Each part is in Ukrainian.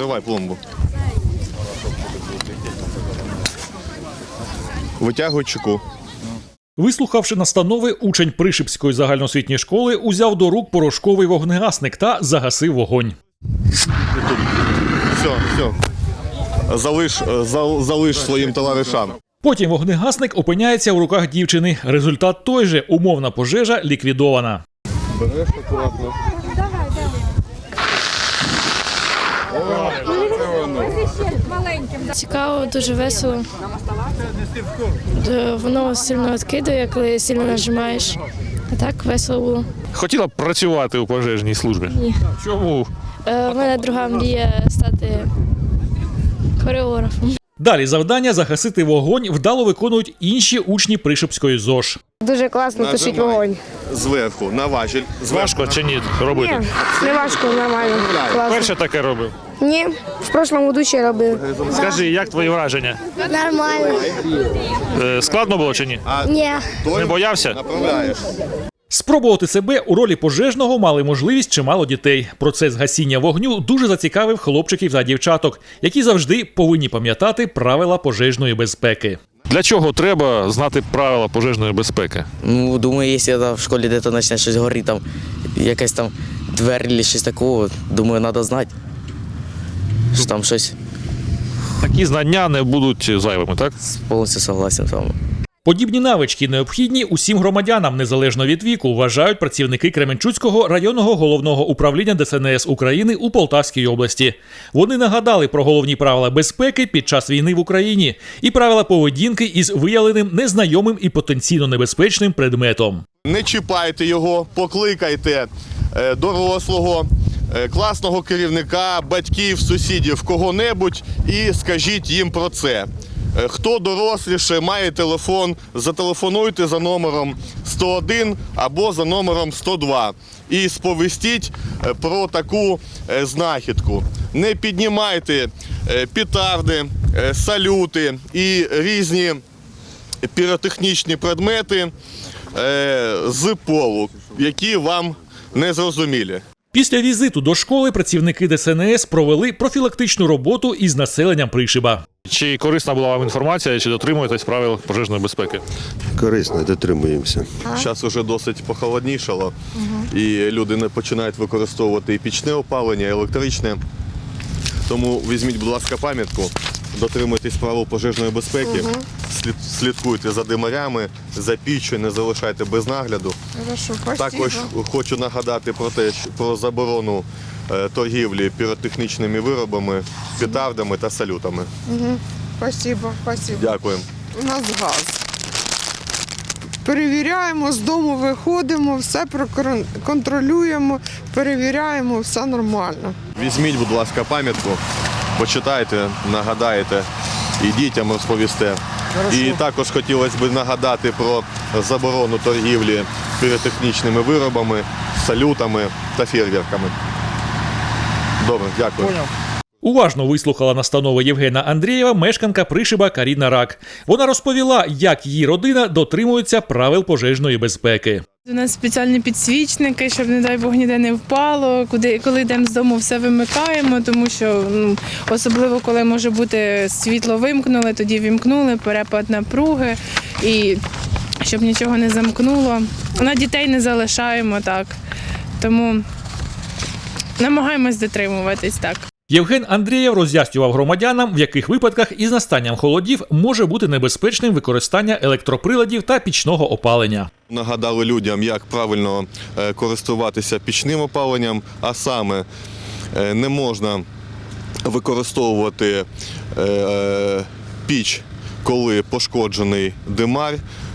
Зривай пломбу. Витягуй чеку. Вислухавши настанови, учень Пришипської загальноосвітньої школи узяв до рук порошковий вогнегасник та загасив вогонь. Все, все. Залиш, е, зал- залиш своїм товаришам. Потім вогнегасник опиняється у руках дівчини. Результат той же умовна пожежа ліквідована. Береш акуратно. Цікаво, дуже весело. Е, Воно сильно відкидає, коли сильно нажимаєш. А так весело було. Хотіла б працювати у пожежній службі. Ні. Чому? Е, У мене друга мрія стати хореографом. Далі завдання загасити вогонь вдало виконують інші учні Пришипської ЗОЖ. Дуже класно тушить вогонь. Зверху, на важіль. Зверху. Важко чи ні робити? Ні, не важко, нормально. Класно. Перше таке робив. Ні, в прошлому ще робив. Скажи, як твої враження? Нормально. Е, Складно було чи ні? Ні. Той Не боявся? Направляєш. Спробувати себе у ролі пожежного мали можливість чимало дітей. Процес гасіння вогню дуже зацікавив хлопчиків та дівчаток, які завжди повинні пам'ятати правила пожежної безпеки. Для чого треба знати правила пожежної безпеки? Ну, думаю, якщо там в школі десь почне щось горіти, там якась там двері чи щось такого, думаю, треба знати. Що там щось Такі знання не будуть зайвими, так? повністю согласен з вами. Подібні навички необхідні усім громадянам, незалежно від віку, вважають працівники Кременчуцького районного головного управління ДСНС України у Полтавській області. Вони нагадали про головні правила безпеки під час війни в Україні і правила поведінки із виявленим незнайомим і потенційно небезпечним предметом. Не чіпайте його, покликайте е, дорослого, е, класного керівника, батьків, сусідів, кого-небудь і скажіть їм про це. Е, Хто доросліше має телефон, зателефонуйте за номером 101 або за номером 102 і сповістіть е, про таку е, знахідку. Не піднімайте петарди, е, салюти і різні піротехнічні предмети з полу, які вам не зрозумілі. Після візиту до школи працівники ДСНС провели профілактичну роботу із населенням Пришиба. Чи корисна була вам інформація, чи дотримуєтесь правил пожежної безпеки? Корисно, дотримуємося. Зараз вже досить похолоднішало, і люди не починають використовувати і пічне опалення, і електричне. Тому візьміть, будь ласка, пам'ятку, дотримуйтесь правил пожежної безпеки, слід, слідкуйте за димарями, за піччю, не залишайте без нагляду. Також хочу нагадати про те, що про заборону торгівлі піротехнічними виробами, петардами та салютами. Спасибо, спасибо. Дякую. У нас газ. Перевіряємо, з дому виходимо, все контролюємо, перевіряємо, все нормально. Візьміть, будь ласка, пам'ятку, почитайте, нагадаєте і дітям розповісте. І також хотілося б нагадати про заборону торгівлі піротехнічними виробами, салютами та фєрверками. Добре, дякую. Уважно вислухала настанови Євгена Андрієва мешканка Пришиба Каріна Рак. Вона розповіла, як її родина дотримується правил пожежної безпеки. У нас спеціальні підсвічники, щоб, не дай Бог, ніде не впало. Куди, коли йдемо з дому, все вимикаємо, тому що ну, особливо, коли може бути світло вимкнули, тоді вімкнули, перепад напруги і щоб нічого не замкнуло. На дітей не залишаємо так. Тому намагаємось дотримуватись так. Євген Андрієв роз'яснював громадянам, в яких випадках із настанням холодів може бути небезпечним використання електроприладів та пічного опалення. Нагадали людям, як правильно е, користуватися пічним опаленням, а саме е, не можна використовувати е, піч, коли пошкоджений димар.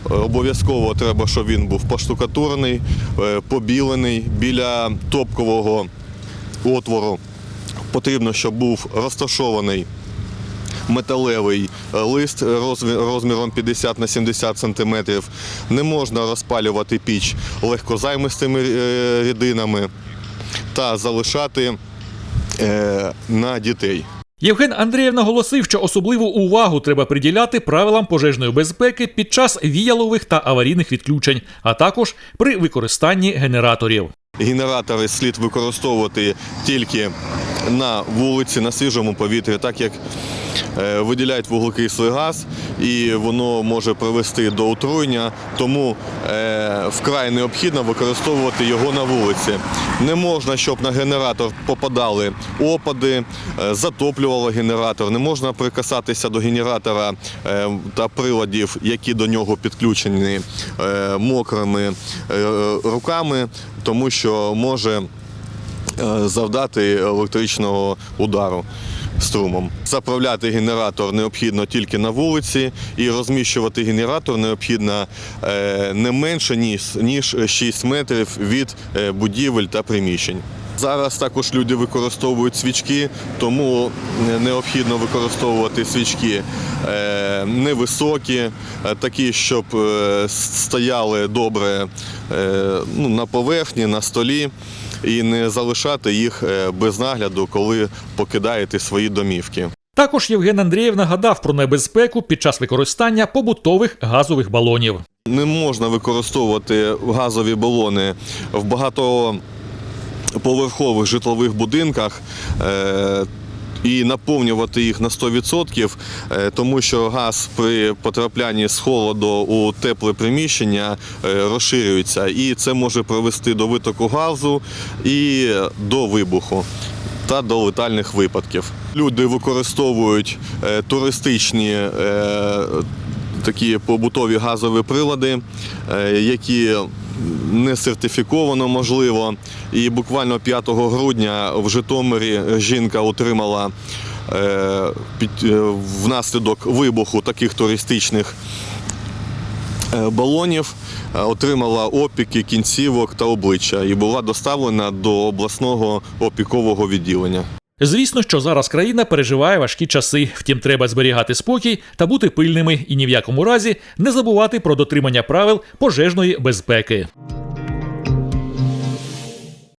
Обов'язково треба, щоб він був поштукатурений, е, побілений біля топкового отвору. Потрібно, щоб був розташований металевий е, лист розміром 50 на 70 см. Не можна розпалювати піч легкозаймистими е, рідинами та залишати е, на дітей. Євген Андрієв наголосив, що особливу увагу треба приділяти правилам пожежної безпеки під час віялових та аварійних відключень, а також при використанні генераторів. Генератори слід використовувати тільки на вулиці, на свіжому повітрі, так як е, виділяють вуглекислий газ і воно може привести до отруєння, тому е, вкрай необхідно використовувати його на вулиці. Не можна, щоб на генератор попадали опади, е, затоплювало генератор, не можна прикасатися до генератора та приладів, які до нього підключені мокрими руками, тому що може е, завдати електричного удару струмом. Заправляти генератор необхідно тільки на вулиці, і розміщувати генератор необхідно е, не менше ніж, ніж 6 метрів від е, будівель та приміщень. Зараз також люди використовують свічки, тому необхідно використовувати свічки е, невисокі, е, такі, щоб е, стояли добре ну, на поверхні, на столі, і не залишати їх без нагляду, коли покидаєте свої домівки. Також Євген Андрієв нагадав про небезпеку під час використання побутових газових балонів. Не можна використовувати газові балони в багатоповерхових житлових будинках. е, І наповнювати їх на 100%, е, тому що газ при потраплянні з холоду у тепле приміщення е, розширюється, і це може привести до витоку газу і до вибуху та до летальних випадків. Люди використовують туристичні такі побутові газові прилади, які не сертифіковано можливо. І буквально 5 грудня в Житомирі жінка отримала е, е, внаслідок вибуху таких туристичних е, балонів, отримала опіки кінцівок та обличчя і була доставлена до обласного опікового відділення. Звісно, що зараз країна переживає важкі часи, втім, треба зберігати спокій та бути пильними і ні в якому разі не забувати про дотримання правил пожежної безпеки.